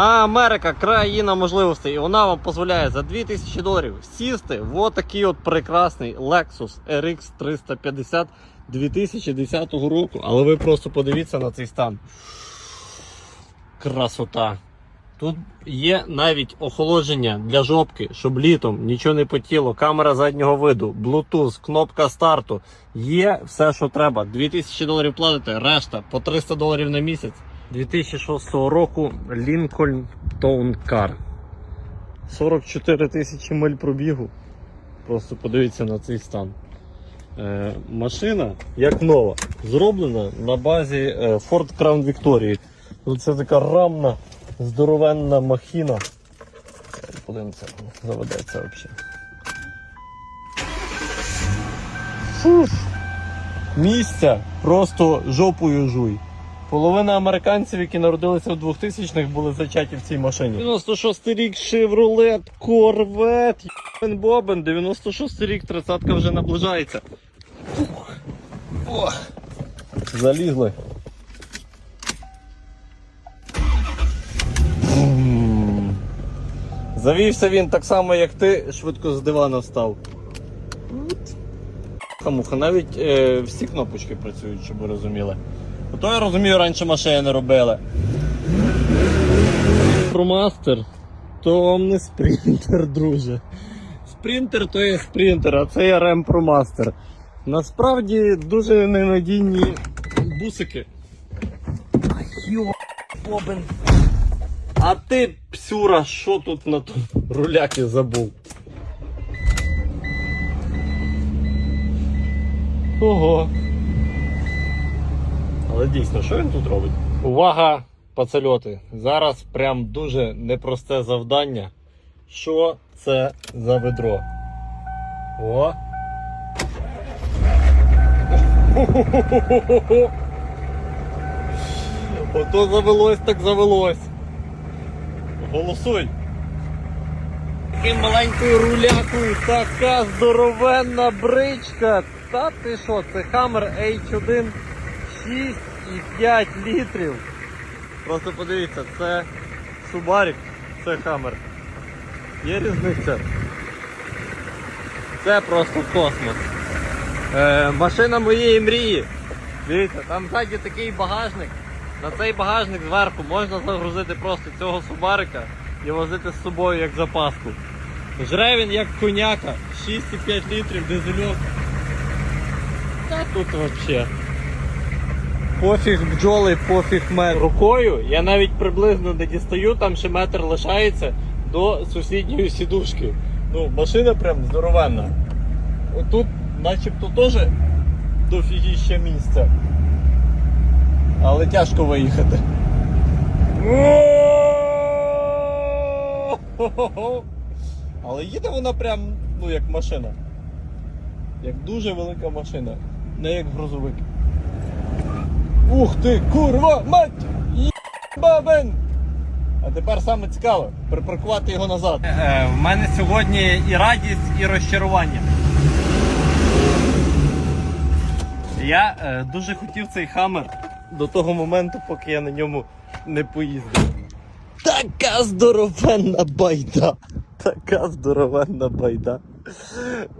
А Америка країна можливостей, і вона вам дозволяє за 2000 доларів сісти в отакий от прекрасний Lexus RX 350 2010 року. Але ви просто подивіться на цей стан. Красота. Тут є навіть охолодження для жопки, щоб літом нічого не потіло, камера заднього виду, Bluetooth, кнопка старту. Є все, що треба. 2000 доларів платите, решта по 300 доларів на місяць. 2006 року Lincoln Town Car. 44 тисячі миль пробігу. Просто подивіться на цей стан. Е, машина як нова, зроблена на базі е, Ford Crown Victoria. Це така рамна, здоровенна махіна. Подивимося, заведеться взагалі. Фуф. Місця просто жопою жуй. Половина американців, які народилися в 2000-х, були зачаті в цій машині. 96 рік Chevrolet Corvette. Єбен Бобен, 96 рік, 30-ка вже наближається. Фух. Ох. Залізли. Завівся він так само, як ти, швидко з дивана встав. Хамуха, навіть е, всі кнопочки працюють, щоб ви розуміли. Ото я розумію, раніше машини робили. Промастер, то вам не спринтер, друже. Спринтер то є спринтер, а це є рем Промастер. Насправді дуже ненадійні бусики. Йо, бобен. А ти, псюра, що тут на ту руляки забув? Ого. Але дійсно, що він тут робить? Увага, пацельоти! Зараз прям дуже непросте завдання. Що це за ведро? О! Ото завелось, так завелось. Голосуй. Таким маленькою рулякою така здоровенна бричка. Та ти що, це Hammer H1 6,5 літрів. Просто подивіться, це Subaru, це Hammer. Є різниця. Це просто космос. Е, машина моєї мрії. Дивіться, там ззаді такий багажник. На цей багажник зверху можна загрузити просто цього субарика і возити з собою як запаску. Жре він як коняка, 6,5 літрів дизельок. Та тут взагалі. Пофіг бджоли, пофіг мед. Рукою я навіть приблизно не дістаю, там ще метр лишається до сусідньої сідушки. Ну, машина прям здоровенна. Отут начебто теж дофігіща місця. Але тяжко виїхати. Але їде вона прям, ну як машина. Як дуже велика машина. Не як грузовик. Ух ти, курва, мать! Бабен! А тепер саме цікаве припаркувати його назад. Е, в мене сьогодні і радість, і розчарування. Я е, дуже хотів цей хамер до того моменту, поки я на ньому не поїздив. Така здоровенна байда! Така здоровенна байда.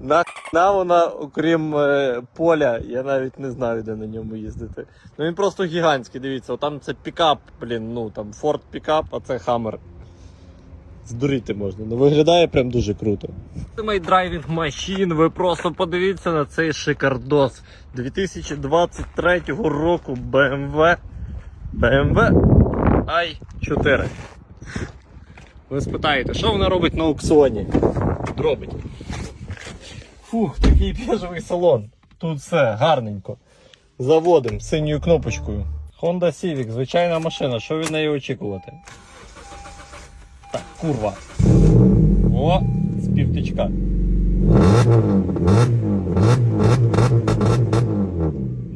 Нахна вона, окрім е, поля, я навіть не знаю, де на ньому їздити. Ну він просто гігантський, дивіться, там це пікап, блін, ну там Ford пікап, а це Hammer. Здуріти можна, ну виглядає прям дуже круто. Це мій драйвінг машин, ви просто подивіться на цей шикардос 2023 року BMW BMW i4. Ви спитаєте, що вона робить на аукціоні? Робить. Фух, такий біжевий салон. Тут все гарненько. Заводим синьою кнопочкою. Honda Civic, звичайна машина, що від неї очікувати? Так, курва. О, з.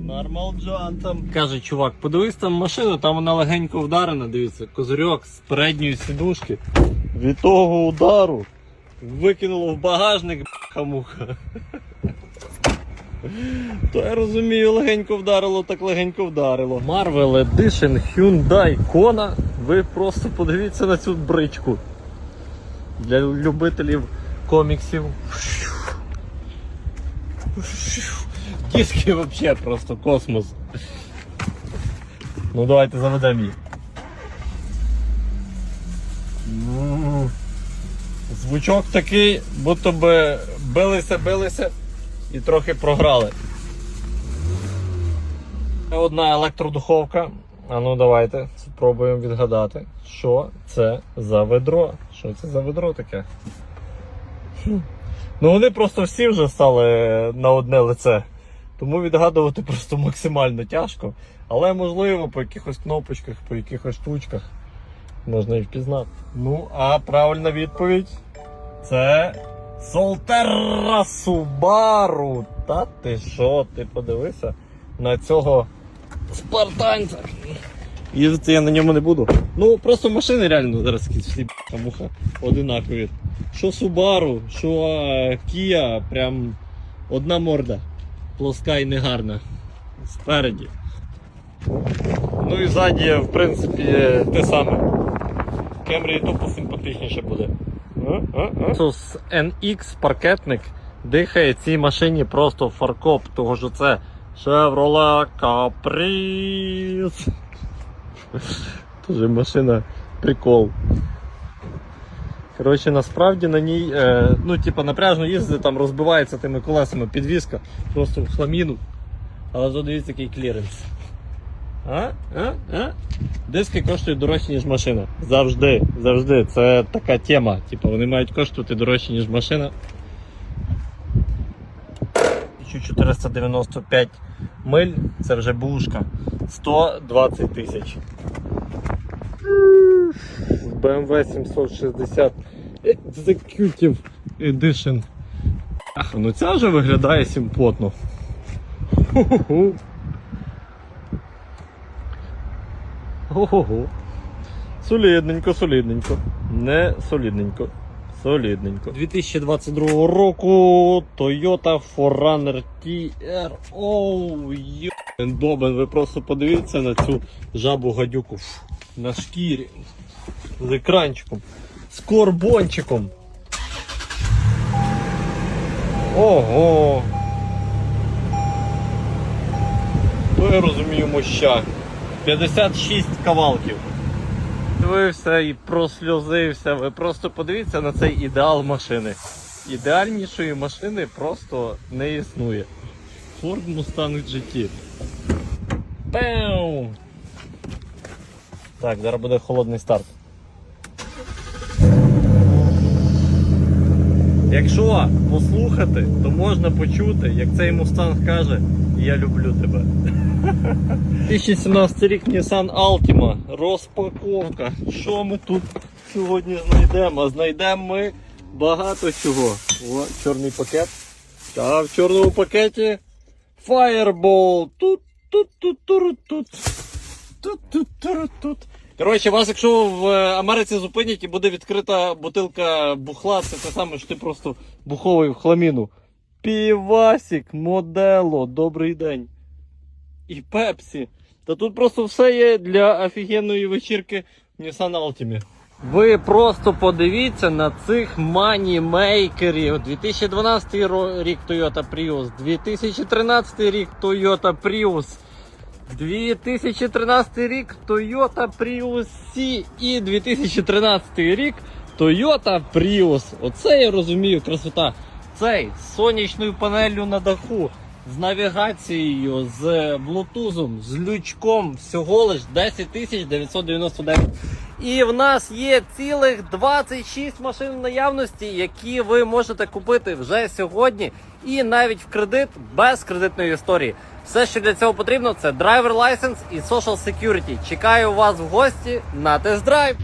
Нормал Джоан там. Каже, чувак, подивись там машину, там вона легенько вдарена, дивіться, козирьок з передньої сідушки. Від того удару викинуло в багажник хамуха. То я розумію, легенько вдарило, так легенько вдарило. Marvel Edition Hyundai Kona Ви просто подивіться на цю бричку. Для любителів коміксів. Диски взагалі просто космос. Ну давайте заведемо її. Звучок такий, будто би билися, билися і трохи програли. Одна електродуховка. А ну давайте спробуємо відгадати, що це за ведро. Що це за ведро таке? Ну вони просто всі вже стали на одне лице. Тому відгадувати просто максимально тяжко. Але можливо по якихось кнопочках, по якихось штучках можна і впізнати. Ну, а правильна відповідь це Солтерра Субару. Та ти що, ти подивися на цього спартанця. Їздити я на ньому не буду. Ну, просто машини реально зараз якісь всі муха одинакові. Що Subaru, що Kia, прям одна морда. Плоска і негарна. Спереді. Ну і ззаді, в принципі, те саме. Camry тупо симпатичніше буде. Asus NX паркетник дихає цій машині просто фаркоп, того що це Chevrolet Caprice. Тоже машина прикол. Коротше, насправді на ній, е, ну, типа, напряжно їздити, там розбивається тими колесами підвіска, просто в хламіну. Але задивіться який кліренс. А? А? А? Диски коштують дорожче, ніж машина. Завжди, завжди. Це така тема. Типу, вони мають коштувати дорожче, ніж машина. 1495 миль, це вже бушка. 120 тисяч. BMW 760 Executive Edition. Ах, ну ця вже виглядає симпотно. Ху-ху-ху. Ого-го. Солідненько, солідненько. Не солідненько. Солідненько. 2022 року Toyota 4Runner TR. Оу, йо. Ви просто подивіться на цю жабу гадюку на шкірі. З екранчиком. З корбончиком. Ого. То я розумію моща. 56 кавалків. Дивився і просльозився. Ви просто подивіться на цей ідеал машини. Ідеальнішої машини просто не існує. Ford Mustang GT. Пеу! Так, зараз буде холодний старт. Якщо послухати, то можна почути, як цей мустанг каже, я люблю тебе. 2017 рік Nissan Altima. Розпаковка. Що ми тут сьогодні знайдемо? Знайдемо ми багато чого. О, чорний пакет. Та в чорному пакеті Fireball. Тут, тут, тут, тут, тут. Тут, тут, тут, тут. Коротше, вас, якщо в Америці зупинять і буде відкрита бутилка бухла, це те саме, що ти просто буховий в хламіну. Півасік, модело, добрий день. І пепсі. Та тут просто все є для офігенної вечірки в Nissan Altima. Ви просто подивіться на цих манімейкерів. 2012 рік Toyota Prius, 2013 рік Toyota Prius. 2013 рік Toyota Prius C і 2013 рік Toyota Prius. Оце я розумію, красота. Цей з сонячною панеллю на даху, з навігацією, з блутузом, з лючком, всього лиш 10 999. І в нас є цілих 26 машин в наявності, які ви можете купити вже сьогодні і навіть в кредит без кредитної історії. Все, що для цього потрібно, це драйвер лайсенс і social security. Чекаю вас в гості на тест-драйв.